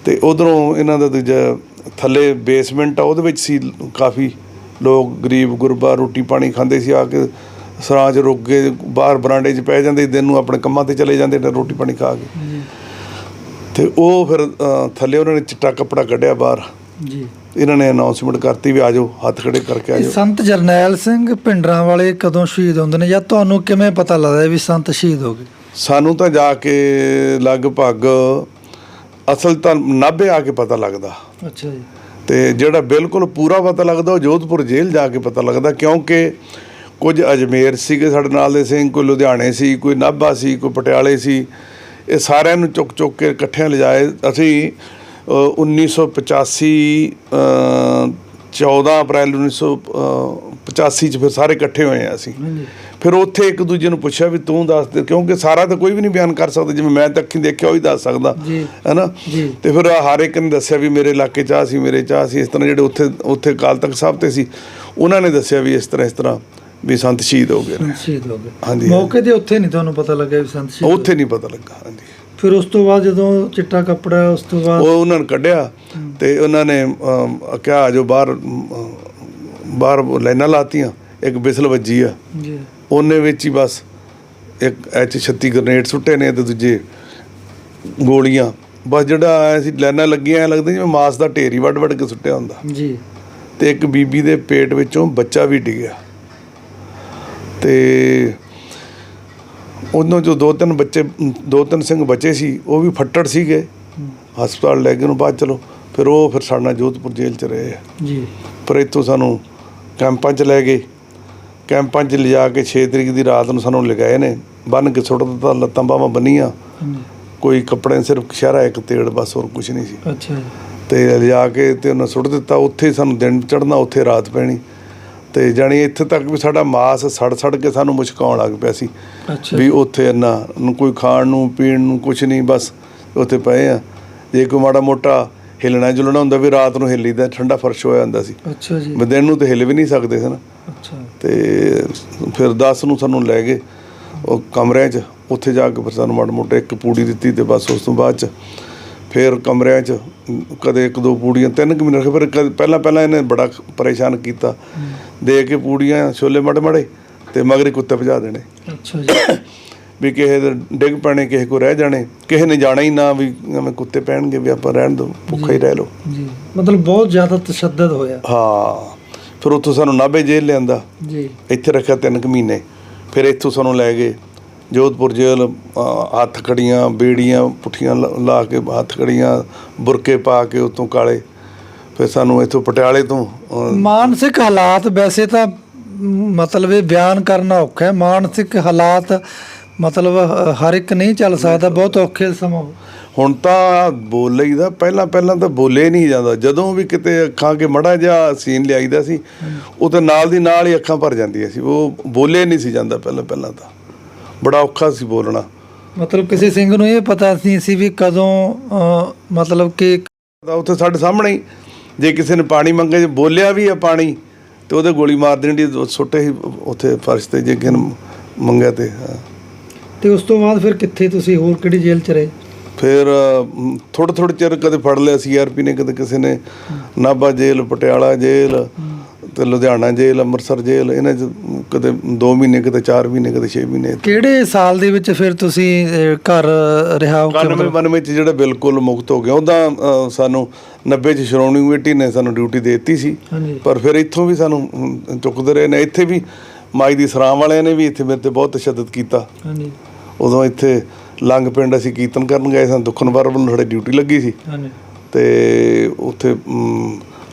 ਤੇ ਉਧਰੋਂ ਇਹਨਾਂ ਦਾ ਦੂਜਾ ਥੱਲੇ ਬੇਸਮੈਂਟ ਆ ਉਹਦੇ ਵਿੱਚ ਸੀ ਕਾਫੀ ਲੋਕ ਗਰੀਬ ਗੁਰਬਾ ਰੋਟੀ ਪਾਣੀ ਖਾਂਦੇ ਸੀ ਆ ਕੇ ਸਰਾਂ 'ਚ ਰੁਕ ਕੇ ਬਾਹਰ ਬਰਾਂਡੇ 'ਚ ਪੈ ਜਾਂਦੇ ਦਿਨ ਨੂੰ ਆਪਣੇ ਕੰਮਾਂ ਤੇ ਚਲੇ ਜਾਂਦੇ ਰੋਟੀ ਪਾਣੀ ਖਾ ਕੇ। ਤੇ ਉਹ ਫਿਰ ਥੱਲੇ ਉਹਨਾਂ ਨੇ ਚਿੱਟਾ ਕੱਪੜਾ ਕੱਢਿਆ ਬਾਹਰ। ਜੀ। ਇਹਨਾਂ ਨੇ ਅਨਾਉਂਸਮੈਂਟ ਕਰਤੀ ਵੀ ਆਜੋ ਹੱਥ ਖੜੇ ਕਰਕੇ ਆਜੋ ਸੰਤ ਜਰਨੈਲ ਸਿੰਘ ਪਿੰਡਰਾਂ ਵਾਲੇ ਕਦੋਂ ਸ਼ਹੀਦ ਹੁੰਦੇ ਨੇ? ਜਾਂ ਤੁਹਾਨੂੰ ਕਿਵੇਂ ਪਤਾ ਲੱਗਦਾ ਵੀ ਸੰਤ ਸ਼ਹੀਦ ਹੋ ਗਏ? ਸਾਨੂੰ ਤਾਂ ਜਾ ਕੇ ਲਗਭਗ ਅਸਲ ਤਾਂ ਨਾਭੇ ਆ ਕੇ ਪਤਾ ਲੱਗਦਾ। ਅੱਛਾ ਜੀ। ਤੇ ਜਿਹੜਾ ਬਿਲਕੁਲ ਪੂਰਾ ਪਤਾ ਲੱਗਦਾ ਉਹ ਜੋਧਪੁਰ ਜੇਲ੍ਹ ਜਾ ਕੇ ਪਤਾ ਲੱਗਦਾ ਕਿਉਂਕਿ ਕੁਝ ਅਜਮੇਰ ਸੀਗੇ ਸਾਡੇ ਨਾਲ ਦੇ ਸਿੰਘ ਕੋਈ ਲੁਧਿਆਣੇ ਸੀ ਕੋਈ ਨਾਭਾ ਸੀ ਕੋਈ ਪਟਿਆਲੇ ਸੀ। ਇਹ ਸਾਰਿਆਂ ਨੂੰ ਚੁੱਕ ਚੁੱਕ ਕੇ ਇਕੱਠਿਆਂ ਲਿਜਾਏ। ਅਸੀਂ ਅ, 1985 ਅ, 14 ਅਪ੍ਰੈਲ 1985 ਚ ਫਿਰ ਸਾਰੇ ਇਕੱਠੇ ਹੋਏ ਆ ਅਸੀਂ। ਫਿਰ ਉੱਥੇ ਇੱਕ ਦੂਜੇ ਨੂੰ ਪੁੱਛਿਆ ਵੀ ਤੂੰ ਦੱਸ ਦੇ ਕਿਉਂਕਿ ਸਾਰਾ ਤਾਂ ਕੋਈ ਵੀ ਨਹੀਂ ਬਿਆਨ ਕਰ ਸਕਦਾ ਜਿਵੇਂ ਮੈਂ ਤਾਂ ਅੱਖੀਂ ਦੇਖਿਆ ਉਹ ਹੀ ਦੱਸ ਸਕਦਾ। ਹੈਨਾ। ਤੇ ਫਿਰ ਹਰ ਇੱਕ ਨੇ ਦੱਸਿਆ ਵੀ ਮੇਰੇ ਇਲਾਕੇ 'ਚ ਆਹ ਸੀ ਮੇਰੇ 'ਚ ਆਹ ਸੀ ਇਸ ਤਰ੍ਹਾਂ ਜਿਹੜੇ ਉੱਥੇ ਉੱਥੇ ਅਕਾਲ ਤਖਤ ਸਾਹਿਬ ਤੇ ਸੀ ਉਹਨਾਂ ਨੇ ਦੱਸਿਆ ਵੀ ਇਸ ਤਰ੍ਹਾਂ ਇਸ ਤਰ੍ਹਾਂ। ਵੀ ਸੰਤ ਸ਼ਹੀਦ ਹੋ ਗਏ ਨੇ। ਸ਼ਹੀਦ ਹੋ ਗਏ। ਹਾਂਜੀ। ਮੌਕੇ ਤੇ ਉੱਥੇ ਨਹੀਂ ਤੁਹਾਨੂੰ ਪਤਾ ਲੱਗਿਆ ਵੀ ਸੰਤ ਸ਼ਹੀਦ ਉੱਥੇ ਨਹੀਂ ਪਤਾ ਲੱਗਾ ਹਾਂਜੀ। ਫਿਰ ਉਸ ਤੋਂ ਬਾਅਦ ਜਦੋਂ ਚਿੱਟਾ ਕੱਪੜਾ ਉਸ ਤੋਂ ਬਾਅਦ ਉਹ ਉਹਨਾਂ ਨੇ ਕੱਢਿਆ ਤੇ ਉਹਨਾਂ ਨੇ ਕਿਹਾ ਜੋ ਬਾਹਰ ਬਾਹਰ ਲਾਈਨਾਂ ਲਾਤੀਆਂ ਇੱਕ ਬਿਸਲ ਵੱਜੀ ਆ। ਜੀ। ਉਹਨੇ ਵਿੱਚ ਹੀ ਬਸ ਇੱਕ ਐਚ 36 ਗ੍ਰਨੇਡ ਸੁੱਟੇ ਨੇ ਤੇ ਦੂਜੇ ਗੋਲੀਆਂ। ਬਸ ਜਿਹੜਾ ਆਇਆ ਸੀ ਲਾਈਨਾਂ ਲੱਗੀਆਂ ਐਂ ਲੱਗਦਾ ਜਿਵੇਂ ਮਾਸ ਦਾ ਢੇਰ ਹੀ ਵੱਡ ਵੱਡ ਕੇ ਸੁੱਟਿਆ ਹੁੰਦਾ। ਜੀ। ਤੇ ਇੱਕ ਬੀਬੀ ਦੇ ਪੇਟ ਵਿੱਚੋਂ ਬੱਚਾ ਵੀ ਡਿੱਗਿਆ। ਤੇ ਉਹਨਾਂ ਜੋ ਦੋ ਤਿੰਨ ਬੱਚੇ ਦੋ ਤਿੰਨ ਸਿੰਘ ਬੱਚੇ ਸੀ ਉਹ ਵੀ ਫੱਟੜ ਸੀਗੇ। ਹਸਪਤਾਲ ਲੈ ਗਏ ਨੂੰ ਬਾਅਦ ਚਲੋ। ਫਿਰ ਉਹ ਫਿਰ ਸਾਡਾ ਜੋਧਪੁਰ ਜੇਲ੍ਹ ਚ ਰਹੇ। ਜੀ। ਪਰ ਇੱਥੋਂ ਸਾਨੂੰ ਕੈਂਪਾਂ 'ਚ ਲੈ ਗਏ। ਕੈਂਪਾਂ 'ਚ ਲਿਜਾ ਕੇ 6 ਤਰੀਕ ਦੀ ਰਾਤ ਨੂੰ ਸਾਨੂੰ ਲਗਾਏ ਨੇ। ਬੰਨ ਕੇ ਸੁੱਟ ਦਿੱਤਾ ਲੱਤਾਂ ਬਾਹਾਂ ਬੰਨੀਆਂ। ਕੋਈ ਕੱਪੜੇ ਸਿਰਫ ਸ਼ਹਿਰਾ ਇੱਕ ਤੇੜ ਬਸ ਹੋਰ ਕੁਝ ਨਹੀਂ ਸੀ। ਅੱਛਾ। ਤੇ ਲਿਜਾ ਕੇ ਤੇ ਉਹਨਾਂ ਸੁੱਟ ਦਿੱਤਾ। ਉੱਥੇ ਸਾਨੂੰ ਦਿਨ ਚੜਨਾ ਉੱਥੇ ਰਾਤ ਪੈਣੀ। ਤੇ ਜਾਣੀ ਇੱਥੇ ਤੱਕ ਵੀ ਸਾਡਾ ਮਾਸ ਸੜ ਸੜ ਕੇ ਸਾਨੂੰ ਮੁਸ਼ਕਾਉਣ ਲੱਗ ਪਿਆ ਸੀ। ਵੀ ਉੱਥੇ ਇੰਨਾ ਨੂੰ ਕੋਈ ਖਾਣ ਨੂੰ ਪੀਣ ਨੂੰ ਕੁਝ ਨਹੀਂ ਬਸ ਉੱਥੇ ਪਏ ਆ। ਜੇ ਕੋਈ ਮਾੜਾ ਮੋਟਾ ਹਿਲਣਾ ਜੁਲਣਾ ਹੁੰਦਾ ਵੀ ਰਾਤ ਨੂੰ ਹਿੱਲੀਦਾ ਠੰਡਾ ਫਰਸ਼ ਹੋਇਆ ਹੁੰਦਾ ਸੀ। ਅੱਛਾ ਜੀ। ਦਿਨ ਨੂੰ ਤੇ ਹਿੱਲ ਵੀ ਨਹੀਂ ਸਕਦੇ ਸੀ ਨਾ ਅੱਛਾ। ਤੇ ਫਿਰ 10 ਨੂੰ ਸਾਨੂੰ ਲੈ ਗਏ। ਉਹ ਕਮਰਿਆਂ 'ਚ ਉੱਥੇ ਜਾ ਕੇ ਫਿਰ ਸਾਨੂੰ ਮਾੜਾ ਮੋਟਾ ਇੱਕ ਪੂੜੀ ਦਿੱਤੀ ਤੇ ਬਸ ਉਸ ਤੋਂ ਬਾਅਦ 'ਚ ਫਿਰ ਕਮਰਿਆਂ 'ਚ ਕਦੇ ਇੱਕ ਦੋ ਪੂੜੀਆਂ ਤਿੰਨ ਕੁ ਮਹੀਨੇ ਰੱਖੇ ਫਿਰ ਪਹਿਲਾਂ ਪਹਿਲਾਂ ਇਹਨੇ ਬੜਾ ਪਰੇਸ਼ਾਨ ਕੀਤਾ। ਦੇ ਕੇ ਪੂੜੀਆਂ ਛੋਲੇ ਮੜੇ ਮੜੇ ਤੇ ਮਗਰੇ ਕੁੱਤੇ ਭਜਾ ਦੇਣੇ। ਅੱਛਾ ਜੀ। ਵੀ ਕਿਸੇ ਦੇ ਡਿੱਗ ਪੈਣੇ ਕਿਸੇ ਕੋ ਰਹਿ ਜਾਣੇ ਕਿਸੇ ਨੇ ਜਾਣਾ ਹੀ ਨਾ ਵੀ ਐਵੇਂ ਕੁੱਤੇ ਪੈਣਗੇ ਵੀ ਆਪਾਂ ਰਹਿਣ ਦੋ ਭੁੱਖਾ ਹੀ ਰਹਿ ਜੀ। ਮਤਲਬ ਬਹੁਤ ਜ਼ਿਆਦਾ ਤਸ਼ੱਦਦ ਹੋਇਆ। ਹਾਂ ਫਿਰ ਉੱਥੋਂ ਸਾਨੂੰ ਨਾਭੇ ਜੇਲ੍ਹ ਲਿਆਂਦਾ। ਜੀ। ਇੱਥੇ ਰੱਖਿਆ ਤਿੰਨ ਕੁ ਮਹੀਨੇ ਫਿਰ ਇੱਥੋਂ ਸਾਨੂੰ ਲੈ ਗਏ। ਜੋਧਪੁਰ ਜੇਲ੍ਹ ਅਹ, ਹੱਥ ਕੜੀਆਂ ਬੇੜੀਆਂ ਪੁੱਠੀਆਂ ਲਾ ਕੇ ਹੱਥ ਕੜੀਆਂ ਬੁਰਕੇ ਪਾ ਕੇ ਉਤੋਂ ਕਾਲੇ। ਫਿਰ ਸਾਨੂੰ ਇੱਥੋਂ ਪਟਿਆਲੇ ਤੋਂ ਮਾਨਸਿਕ ਹਾਲਾਤ ਵੈਸੇ ਤਾਂ ਮਤਲਬ ਇਹ ਬਿਆਨ ਕਰਨਾ ਔਖਾ ਹੈ। ਮਾਨਸਿਕ ਹਾਲਾਤ ਮਤਲਬ ਹਰ ਇੱਕ ਨਹੀਂ ਚੱਲ ਸਕਦਾ ਬਹੁਤ ਔਖੇ ਸਮਾਂ। ਹੁਣ ਤਾਂ ਬੋਲ ਲਈਦਾ ਪਹਿਲਾਂ ਪਹਿਲਾਂ ਤਾਂ ਬੋਲੇ ਨਹੀਂ ਜਾਂਦਾ। ਜਦੋਂ ਵੀ ਕਿਤੇ ਅੱਖਾਂ ਕੇ ਮੜਾ ਜਿਹਾ ਸੀਨ ਲਿਆਈਦਾ ਸੀ ਉਹ ਤੇ ਨਾਲ ਦੀ ਨਾਲ ਹੀ ਅੱਖਾਂ ਭਰ ਜਾਂਦੀਆਂ ਸੀ। ਉਹ ਬੋਲੇ ਨਹੀਂ ਸੀ ਜਾਂਦਾ ਪਹਿਲਾਂ ਪਹਿਲਾਂ ਤਾਂ। ਬੜਾ ਔਖਾ ਸੀ ਬੋਲਣਾ। ਮਤਲਬ ਕਿਸੇ ਸਿੰਘ ਨੂੰ ਇਹ ਪਤਾ ਨਹੀਂ ਸੀ ਵੀ ਕਦੋਂ ਮਤਲਬ ਕਿ ਉੱਥੇ ਸਾਡੇ ਸਾਹਮਣੇ ਹੀ ਜੇ ਕਿਸੇ ਨੇ ਪਾਣੀ ਮੰਗੇ ਜੇ ਬੋਲਿਆ ਵੀ ਆ ਪਾਣੀ ਤੇ ਉਹਦੇ ਗੋਲੀ ਮਾਰ ਦੇਣੀ ਉਹ ਸੁੱਟੇ ਹੀ ਉੱਥੇ ਫਰਸ਼ ਤੇ ਜੇ ਕਿਸੇ ਨੇ ਮੰਗਿਆ ਤੇ। ਤੇ ਉਸ ਤੋਂ ਬਾਅਦ ਫਿਰ ਕਿੱਥੇ ਤੁਸੀਂ ਹੋਰ ਕਿਹੜੀ ਜੇਲ੍ਹ ਚ ਰਹੇ? ਫਿਰ ਥੋੜਾ ਥੋੜਾ ਚਿਰ ਕਦੇ ਫੜ ਲਿਆ ਸੀਆਰਪੀ ਨੇ ਕਦੇ ਕਿਸੇ ਨੇ। ਨਾਭਾ ਜੇਲ੍ਹ ਪਟਿਆਲਾ ਜੇਲ੍ਹ ਤੇ ਲੁਧਿਆਣਾ ਜੇਲ੍ਹ ਅੰਮ੍ਰਿਤਸਰ ਜੇਲ੍ਹ ਇਹਨਾਂ ਚ ਕਦੇ 2 ਮਹੀਨੇ ਕਦੇ 4 ਮਹੀਨੇ ਕਦੇ 6 ਮਹੀਨੇ। ਕਿਹੜੇ ਸਾਲ ਦੇ ਵਿੱਚ ਫਿਰ ਤੁਸੀਂ ਘਰ ਰਿਹਾ ਹੋ? ਕੇ 91 92 ਚ ਜਿਹੜਾ ਬਿਲਕੁਲ ਮੁਕਤ ਹੋ ਗਿਆ ਉਹਦਾ ਸਾਨੂੰ 90 ਚ ਸ਼੍ਰੋਮਣੀ ਕਮੇਟੀ ਨੇ ਸਾਨੂੰ ਡਿਊਟੀ ਦੇ ਦਿੱਤੀ ਸੀ। ਪਰ ਫਿਰ ਇੱਥੋਂ ਵੀ ਸਾਨੂੰ ਚੁੱਕਦੇ ਰਹੇ ਨੇ। ਇੱਥੇ ਵੀ ਮਾਈ ਦੀ ਸਰਾਮ ਵਾਲਿਆਂ ਨੇ ਵੀ ਇੱਥੇ ਮੇਰੇ ਤੇ ਬਹੁਤ ਤਸ਼ੱਦਦ ਕੀਤਾ। ਹਾਂਜੀ। ਉਦੋਂ ਇੱਥੇ ਲੰਗ ਪਿੰਡ ਅਸੀਂ ਕੀਰਤਨ ਕਰਨ ਗਏ ਸਾਨੂੰ ਦੁਖਨਵਾਰ ਵੱਲੋਂ ਸਾਡੇ ਡਿਊਟੀ ਲੱਗੀ ਸੀ। ਹਾਂਜੀ। ਤੇ ਉੱਥੇ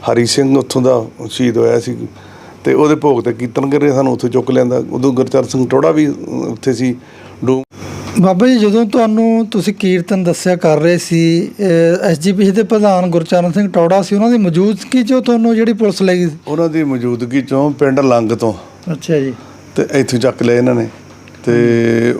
ਹਰੀ ਸਿੰਘ ਉੱਥੋਂ ਦਾ ਸ਼ਹੀਦ ਹੋਇਆ ਸੀ ਤੇ ਉਹਦੇ ਭੋਗ ਤੇ ਕੀਰਤਨ ਕਰੇ ਸਾਨੂੰ ਉੱਥੇ ਚੁੱਕ ਲਿਆਂਦਾ। ਉਦੋਂ ਗੁਰਚਰਨ ਸਿੰਘ ਟੋੜਾ ਵੀ ਉੱਥੇ ਸੀ। ਡੂ ਬਾਬਾ ਜੀ ਜਦੋਂ ਤੁਹਾਨੂੰ ਤੁਸੀਂ ਕੀਰਤਨ ਦੱਸਿਆ ਕਰ ਰਹੇ ਸੀ ਐਸਜੀਪੀ ਦੇ ਪ੍ਰਧਾਨ ਗੁਰਚਰਨ ਸਿੰਘ ਟੌੜਾ ਸੀ ਉਹਨਾਂ ਦੀ ਮੌਜੂਦਗੀ 'ਚ ਤੁਹਾਨੂੰ ਜਿਹੜੀ ਪੁਲਿਸ ਲੈ ਗਈ ਸੀ? ਉਹਨਾਂ ਦੀ ਮੌਜੂਦਗੀ ਚੋਂ ਪਿੰਡ ਲੰਗ ਤੋਂ। ਅੱਛਾ ਜੀ। ਤੇ ਇੱਥੋਂ ਚੱਕ ਲਿਆ ਇਹਨਾਂ ਨੇ। ਤੇ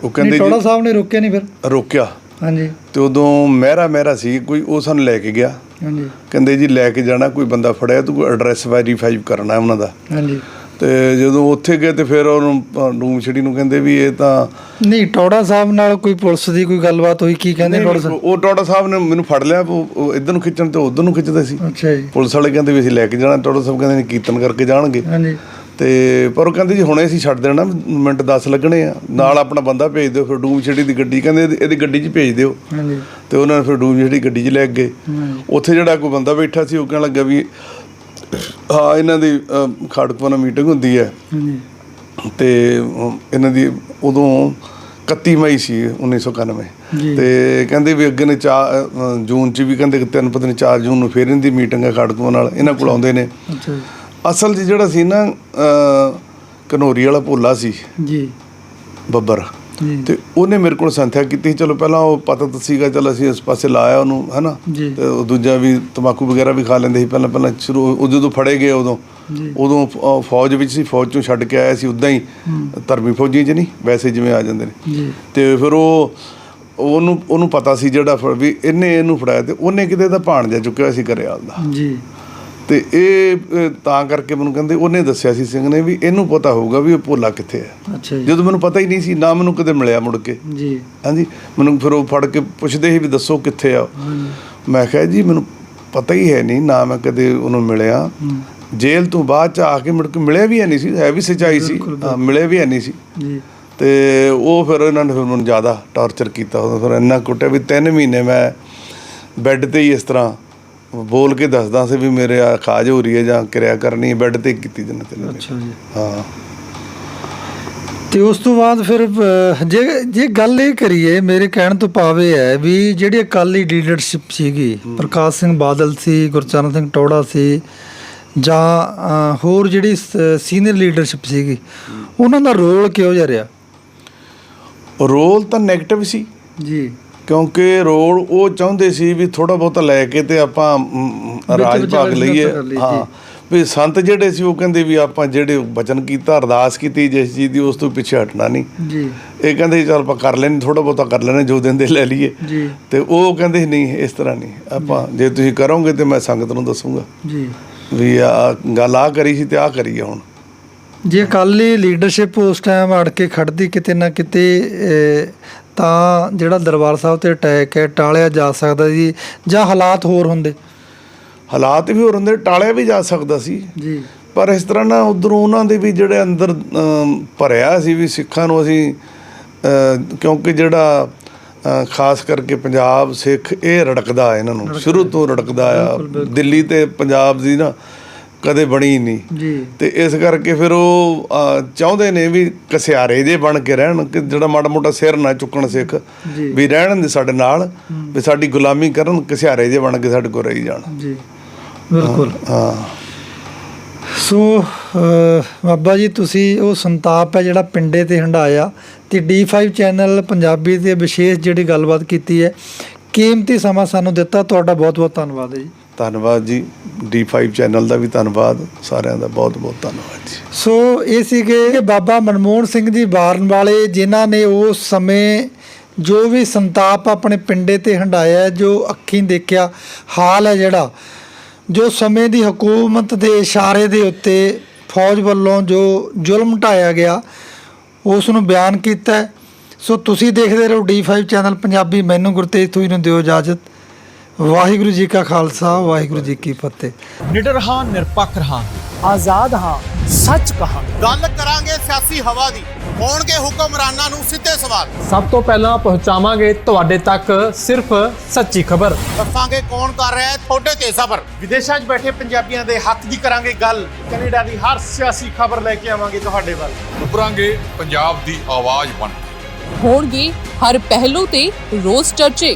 ਉਹ ਕਹਿੰਦੇ ਟੌੜਾ ਸਾਹਿਬ ਨੇ ਰੋਕਿਆ ਨਹੀਂ ਫਿਰ? ਰੋਕਿਆ। ਹਾਂਜੀ। ਤੇ ਉਦੋਂ ਮਹਿਰਾ ਮਹਿਰਾ ਸੀ ਕੋਈ ਉਹ ਸਾਨੂੰ ਲੈ ਕੇ ਗਿਆ। ਹਾਂਜੀ। ਕਹਿੰਦੇ ਜੀ ਲੈ ਕੇ ਜਾਣਾ ਕੋਈ ਬੰਦਾ ਫੜਿਆ ਤੂੰ ਐਡਰੈਸ ਵੈਰੀਫਾਈ ਕਰਨਾ ਉਹਨਾਂ ਦਾ। ਹਾਂਜੀ। ਤੇ ਜਦੋਂ ਉੱਥੇ ਗਏ ਤੇ ਫਿਰ ਉਹਨੂੰ ਡੂਮ ਛੜੀ ਨੂੰ ਕਹਿੰਦੇ ਵੀ ਇਹ ਤਾਂ ਨਹੀਂ ਟੌੜਾ ਸਾਹਿਬ ਨਾਲ ਕੋਈ ਪੁਲਿਸ ਦੀ ਕੋਈ ਗੱਲਬਾਤ ਹੋਈ ਕੀ ਕਹਿੰਦੇ ਟੌੜਾ ਸਾਹਿਬ? ਉਹ ਟੋੜਾ ਸਾਹਿਬ ਨੇ ਮੈਨੂੰ ਫੜ ਲਿਆ ਉਹ ਇੱਧਰ ਨੂੰ ਖਿੱਚਣ ਤੇ ਉੱਧਰ ਨੂੰ ਖਿੱਚਦੇ ਸੀ। ਅੱਛਾ ਜੀ। ਪੁਲਿਸ ਵਾਲੇ ਕਹਿੰਦੇ ਵੀ ਅਸੀਂ ਲੈ ਕੇ ਜਾਣਾ ਟੋੜਾ ਸਾਹਿਬ ਕਹਿੰਦੇ ਨਹੀਂ ਕੀਰਤਨ ਕਰਕੇ ਜਾਣਗੇ। ਹਾਂਜੀ। ਤੇ ਪਰ ਉਹ ਕਹਿੰਦੇ ਜੀ ਹੁਣੇ ਅਸੀਂ ਛੱਡ ਦੇਣਾ ਮਿੰਟ 10 ਲੱਗਣੇ ਆ। ਨਾਲ ਆਪਣਾ ਬੰਦਾ ਭੇਜ ਦਿਓ ਫਿਰ ਡੂਮ ਛੜੀ ਦੀ ਗੱਡੀ ਕਹਿੰਦੇ ਇਹਦੀ- ਗੱਡੀ 'ਚ ਭੇਜ ਦਿਓ। ਹਾਂਜੀ। ਤੇ ਉਹਨਾਂ ਨੇ ਫਿਰ ਡੂਮ ਛੜੀ ਗੱਡੀ 'ਚ ਲੈ ਗਏ। ਉੱਥੇ ਜਿਹੜਾ ਕੋਈ ਬੰਦਾ ਬੈਠਾ ਸੀ ਉਹ ਕਹਿਣ ਲੱਗਾ ਵੀ ਹਾਂ ਇਹਨਾਂ ਦੀ ਅਹ, ਖਾੜਕਪੁਰਾ ਮੀਟਿੰਗ ਹੁੰਦੀ ਹੈ। ਹਾਂਜੀ। ਤੇ ਇਹਨਾਂ ਦੀ ਉਦੋਂ 31 ਮਈ ਸੀ 1991 ਜੀ। ਤੇ ਕਹਿੰਦੇ ਵੀ ਅੱਗੇ ਨੇ 4 ਜੂਨ ਚ ਵੀ ਕਹਿੰਦੇ ਕਿ ਤਿੰਨ ਪਤਾ ਨਹੀਂ 4 ਜੂਨ ਨੂੰ ਫੇਰ ਇਹਨਾਂ ਦੀ ਮੀਟਿੰਗ ਹੈ ਖੜਕੂਆਂ ਨਾਲ। ਇਹਨਾਂ ਕੋਲ ਆਉਂਦੇ ਨੇ। ਅੱਛਾ ਅਸਲ 'ਚ ਜਿਹੜਾ ਸੀ ਨਾ ਘਨੌਰੀ ਵਾਲਾ ਭੋਲਾ ਸੀ ਜੀ। ਬੱਬਰ। ਤੇ ਉਹਨੇ ਮੇਰੇ ਕੋਲ ਸੰਥਿਆ ਕੀਤੀ ਚਲੋ ਪਹਿਲਾਂ ਉਹ ਪਤਾ ਸੀਗਾ ਚਲ ਅਸੀਂ ਇਸ ਪਾਸੇ ਲਾਇਆ ਉਹਨੂੰ ਹਨਾ? ਤੇ ਉਹ ਦੂਜਾ ਵੀ ਤਮਾਕੂ ਵਗੈਰਾ ਵੀ ਖਾ ਲੈਂਦੇ ਸੀ ਪਹਿਲਾਂ ਪਹਿਲਾਂ ਸ਼ੁਰੂ ਉਹ ਜਦੋਂ ਫੜੇ ਗਏ ਉਦੋਂ। ਉਦੋਂ ਫੌਜ ਵਿੱਚ ਸੀ ਫੌਜ ਚੋਂ ਛੱਡ ਕੇ ਆਇਆ ਸੀ ਉਦਾਂ ਹੀ ਧਰਮੀ ਫੌਜੀ ਚ ਨਹੀਂ ਵੈਸੇ ਜਿਵੇਂ ਆ ਜਾਂਦੇ ਨੇ। ਤੇ ਫਿਰ ਉਹ ਉਹਨੂੰ ਉਹਨੂੰ ਪਤਾ ਸੀ ਜਿਹੜਾ ਵੀ ਇਹਨੇ ਇਹਨੂੰ ਫੜਾਇਆ ਤੇ ਉਹਨੇ ਕਿਤੇ ਦਾ ਭਾਣ ਜਾ ਚੁੱਕਿਆ ਸੀ ਘਰਿਆਲ ਦਾ ਜੀ। ਤੇ ਇਹ ਤਾਂ ਕਰਕੇ ਮੈਨੂੰ ਕਹਿੰਦੇ ਉਹਨੇ ਦੱਸਿਆ ਸੀ ਸਿੰਘ ਨੇ ਵੀ ਇਹਨੂੰ ਪਤਾ ਹੋਊਗਾ ਵੀ ਉਹ ਭੋਲਾ ਕਿੱਥੇ ਹੈ। ਅੱਛਾ ਜੀ। ਜਦੋਂ ਮੈਨੂੰ ਪਤਾ ਹੀ ਨਹੀਂ ਸੀ ਨਾ ਮੈਨੂੰ ਕਦੇ ਮਿਲਿਆ ਮੁੜ ਕੇ। ਜੀ। ਹਾਂਜੀ ਮੈਨੂੰ ਫਿਰ ਉਹ ਫੜ ਕੇ ਪੁੱਛਦੇ ਸੀ ਵੀ ਦੱਸੋ ਕਿੱਥੇ ਆ ਉਹ। ਮੈਂ ਕਿਹਾ ਜੀ ਮੈਨੂੰ ਪਤਾ ਹੀ ਹੈ ਨਹੀਂ ਨਾ ਮੈਂ ਕਦੇ ਉਹਨੂੰ ਮਿਲਿਆ। ਜੇਲ੍ਹ ਤੋਂ ਬਾਅਦ ਚ ਆ ਕੇ ਮੁੜ ਕੇ ਮਿਲਿਆ ਵੀ ਹੈ ਨਹੀਂ ਸੀ ਹੈ ਵੀ ਸੱਚਾਈ ਸੀ। ਮਿਲਿਆ ਵੀ ਹੈ ਨਹੀਂ ਸੀ। ਜੀ। ਤੇ ਉਹ ਫਿਰ ਇਹਨਾਂ ਨੇ ਫਿਰ ਮੈਨੂੰ ਜ਼ਿਆਦਾ ਟਾਰਚਰ ਕੀਤਾ। ਉਦੋਂ ਫਿਰ ਇੰਨਾ ਕੁੱਟਿਆ ਵੀ 3 ਮਹੀਨੇ ਮੈਂ ਬੈੱਡ ਤੇ ਹੀ ਇਸ ਤਰ੍ਹਾਂ ਬੋਲ ਕੇ ਦੱਸਦਾ ਸੀ ਵੀ ਮੇਰੇ ਆ ਖਾਜ ਹੋ ਰਹੀ ਹੈ ਜਾਂ ਕਿਰਿਆ ਕਰਨੀ ਹੈ ਬੈੱਡ ਤੇ ਕੀਤੀ ਜਨ ਤੇ ਅੱਛਾ ਜੀ। ਹਾਂ। ਤੇ ਉਸ ਤੋਂ ਬਾਅਦ ਫਿਰ ਜੇ ਜੇ ਗੱਲ ਇਹ ਕਰੀਏ ਮੇਰੇ ਕਹਿਣ ਤੋਂ ਇਹ ਹੈ ਵੀ ਜਿਹੜੀ ਅਕਾਲੀ ਲੀਡਰਸ਼ਿਪ ਸੀਗੀ ਪ੍ਰਕਾਸ਼ ਸਿੰਘ ਬਾਦਲ ਸੀ ਗੁਰਚਰਨ ਸਿੰਘ ਟੌੜਾ ਸੀ ਜਾਂ ਹੋਰ ਜਿਹੜੀ ਸੀਨੀਅਰ ਲੀਡਰਸ਼ਿਪ ਸੀਗੀ ਉਹਨਾਂ ਦਾ ਰੋਲ ਕਿਹੋ ਜਿਹਾ ਰਿਹਾ? ਰੋਲ ਤਾਂ 네ਗੇਟਿਵ ਸੀ। ਜੀ। ਕਿਉਂਕਿ ਰੋਲ ਉਹ ਚਾਹੁੰਦੇ ਸੀ ਵੀ ਥੋੜਾ ਬਹੁਤਾ ਲੈ ਕੇ ਤੇ ਆਪਾਂ ਰਾਜ ਭਾਗ ਲਈਏ। ਹਾਂ। ਵੀ ਸੰਤ ਜਿਹੜੇ ਸੀ ਉਹ ਕਹਿੰਦੇ ਵੀ ਆਪਾਂ ਜਿਹੜੇ ਬਚਨ ਕੀਤਾ ਅਰਦਾਸ ਕੀਤੀ ਜਿਸ ਚੀਜ਼ ਦੀ ਉਸ ਤੋਂ ਪਿੱਛੇ ਹਟਣਾ ਨਹੀਂ। ਜੀ। ਇਹ ਕਹਿੰਦੇ ਚੱਲ ਆਪਾਂ ਕਰ ਲੈਣੇ ਥੋੜਾ ਬਹੁਤਾ ਕਰ ਲੈਣੇ ਜੋ ਦਿੰਦੇ ਲੈ ਲਈਏ। ਜੀ। ਤੇ ਉਹ ਕਹਿੰਦੇ ਨਹੀਂ ਇਸ ਤਰ੍ਹਾਂ ਨਹੀਂ। ਆਪਾਂ ਜੇ। ਤੁਸੀਂ ਕਰੋਗੇ ਤੇ ਮੈਂ ਸੰਗਤ ਨੂੰ ਦੱਸੂਗਾ। ਜੀ। ਵੀ ਆ ਗੱਲ ਆ ਕਰੀ ਸੀ ਤੇ ਆ ਕਰੀਏ ਹੁਣ। ਜੇ ਅਕਾਲੀ ਲੀਡਰਸ਼ਿਪ ਉਸ ਟਾਈਮ ਅੜ ਕੇ ਖੜਦੀ ਕਿਤੇ ਨਾ ਕਿਤੇ ਤਾਂ ਜਿਹੜਾ ਦਰਬਾਰ ਸਾਹਿਬ ਤੇ ਅਟੈਕ ਹੈ ਟਾਲਿਆ ਜਾ ਸਕਦਾ ਜੀ ਜਾਂ ਹਾਲਾਤ ਹੋਰ ਹੁੰਦੇ? ਹਾਲਾਤ ਵੀ ਹੋਰ ਹੁੰਦੇ ਟਾਲਿਆ ਵੀ ਜਾ ਸਕਦਾ ਸੀ। ਜੀ। ਪਰ ਇਸ ਤਰ੍ਹਾਂ ਨਾ ਉਧਰੋਂ ਉਹਨਾਂ ਦੇ ਵੀ ਜਿਹੜੇ ਅੰਦਰ ਭਰਿਆ ਸੀ ਵੀ ਸਿੱਖਾਂ ਨੂੰ ਅਸੀਂ ਕਿਉਂਕਿ ਜਿਹੜਾ ਖਾਸ ਕਰਕੇ ਪੰਜਾਬ ਸਿੱਖ ਇਹ ਰੜਕਦਾ ਇਹਨਾਂ ਨੂੰ। ਸ਼ੁਰੂ ਤੋਂ ਰੜਕਦਾ ਆ। ਦਿੱਲੀ ਤੇ ਪੰਜਾਬ ਦੀ ਨਾ ਕਦੇ ਬਣੀ ਨਹੀਂ ਜੀ। ਤੇ ਇਸ ਕਰਕੇ ਫਿਰ ਉਹ ਚਾਹੁੰਦੇ ਨੇ ਵੀ ਕਸਿਆਰੇ ਜੇ ਬਣ ਕੇ ਰਹਿਣ ਕਿ ਜਿਹੜਾ ਮਾੜਾ ਮੋਟਾ ਸਿਰ ਨਾ ਚੁੱਕਣ ਸਿੱਖ। ਵੀ ਰਹਿਣ ਦੇ ਸਾਡੇ ਨਾਲ ਵੀ ਸਾਡੀ ਗੁਲਾਮੀ ਕਰਨ ਕਸਿਆਰੇ ਜੇ ਬਣ ਕੇ ਸਾਡੇ ਕੋਲ ਰਹੀ ਜਾਣ। ਜੀ। ਬਿਲਕੁਲ। ਹਾਂ ਸੋ ਬਾਬਾ ਜੀ ਤੁਸੀਂ ਉਹ ਸੰਤਾਪ ਹੈ ਜਿਹੜਾ ਪਿੰਡੇ ਤੇ ਹੰਡਾਇਆ ਤੇ D5 ਚੈਨਲ ਪੰਜਾਬੀ ਦੇ ਵਿਸ਼ੇਸ਼ ਜਿਹੜੀ ਗੱਲਬਾਤ ਕੀਤੀ ਹੈ ਕੀਮਤੀ ਸਮਾਂ ਸਾਨੂੰ ਦਿੱਤਾ ਤੁਹਾਡਾ ਬਹੁਤ ਬਹੁਤ ਧੰਨਵਾਦ ਹੈ ਜੀ। ਧੰਨਵਾਦ ਜੀ। D5 ਚੈਨਲ ਦਾ ਵੀ ਧੰਨਵਾਦ। ਸਾਰਿਆਂ ਦਾ ਬਹੁਤ ਬਹੁਤ ਧੰਨਵਾਦ ਜੀ। ਸੋ ਇਹ ਸੀਗੇ ਕਿ ਬਾਬਾ ਮਨਮੋਹਨ ਸਿੰਘ ਜੀ ਵਾਰਨ ਵਾਲੇ, ਜਿਨ੍ਹਾਂ ਨੇ ਉਸ ਸਮੇਂ ਜੋ ਵੀ ਸੰਤਾਪ ਆਪਣੇ ਪਿੰਡੇ ਤੇ ਹੰਡਾਇਆ, ਜੋ ਅੱਖੀਂ ਦੇਖਿਆ, ਹਾਲ ਹੈ ਜਿਹੜਾ, ਜੋ ਸਮੇਂ ਦੀ ਹਕੂਮਤ ਦੇ ਇਸ਼ਾਰੇ ਦੇ ਉੱਤੇ ਫੌਜ ਵੱਲੋਂ ਜੋ ਜ਼ੁਲਮ ਢਾਇਆ ਗਿਆ, ਉਸ ਨੂੰ ਬਿਆਨ ਕੀਤਾ ਸੋ ਤੁਸੀਂ ਦੇਖਦੇ ਰਹੋ D5 ਚੈਨਲ ਪੰਜਾਬੀ, ਮੈਨੂੰ ਗੁਰਤੇਜ ਥੂਈ ਨੂੰ ਦਿਓ ਇਜਾਜ਼ਤ। ਵਾਹਿਗੁਰੂ ਜੀ ਕਾ ਖਾਲਸਾ ਵਾਹਿਗੁਰੂ ਜੀ ਕੀ ਫਤਿਹ। ਨਿਡਰ ਹਾਂ ਨਿਰਪੱਖ ਰਹਾਂਗੇ ਆਜ਼ਾਦ ਹਾਂ ਸੱਚ ਕਹਾਂਗੇ ਗੱਲ ਕਰਾਂਗੇ ਸਿਆਸੀ ਹਵਾ ਦੀ। ਹੋਣਗੇ ਹੁਕਮਰਾਨਾਂ ਨੂੰ ਸਿੱਧੇ ਸਵਾਲ। ਸਭ ਤੋਂ ਪਹਿਲਾਂ ਪਹੁੰਚਾਵਾਂਗੇ ਤੁਹਾਡੇ ਤੱਕ ਸਿਰਫ ਸੱਚੀ ਖਬਰ। ਦੱਸਾਂਗੇ ਕੌਣ ਕਰ ਰਿਹਾ ਹੈ ਤੁਹਾਡੇ ਤੇ ਸਬਰ ਵਿਦੇਸ਼ਾਂ 'ਚ ਬੈਠੇ ਪੰਜਾਬੀਆਂ ਦੇ ਹੱਕ ਦੀ ਕਰਾਂਗੇ ਗੱਲ। ਕੈਨੇਡਾ ਦੀ ਹਰ ਸਿਆਸੀ ਖਬਰ ਲੈ ਕੇ ਆਵਾਂਗੇ ਤੁਹਾਡੇ ਵੱਲ। ਉੱਭਰਾਂਗੇ ਪੰਜਾਬ ਦੀ ਆਵਾਜ਼ ਬਣ ਹੋਣਗੇ ਹਰ ਪਹਿਲੂ ਤੇ ਰੋਜ਼ ਚਰਚੇ।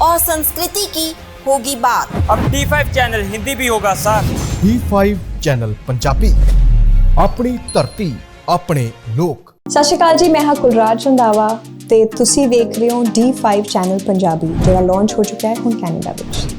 और संस्कृति की होगी बात ਅਬ D5 ਚੈਨਲ ਹਿੰਦੀ ਵੀ ਹੋਗਾ ਸਰ D5 ਚੈਨਲ ਪੰਜਾਬੀ ਆਪਣੀ ਧਰਤੀ ਆਪਣੇ ਲੋਕ ਸਤਿ ਸ਼੍ਰੀ ਅਕਾਲ ਜੀ ਮੈਂ ਹਾਂ ਕੁਲਰਾਜ ਰੰਧਾਵਾ ਤੇ ਤੁਸੀਂ ਵੇਖ ਰਹੇ ਹੋ D5 ਚੈਨਲ ਪੰਜਾਬੀ ਜਿਹੜਾ ਲਾਂਚ ਹੋ ਚੁੱਕਾ ਹੈ ਹੁਣ ਕੈਨੇਡਾ ਵਿੱਚ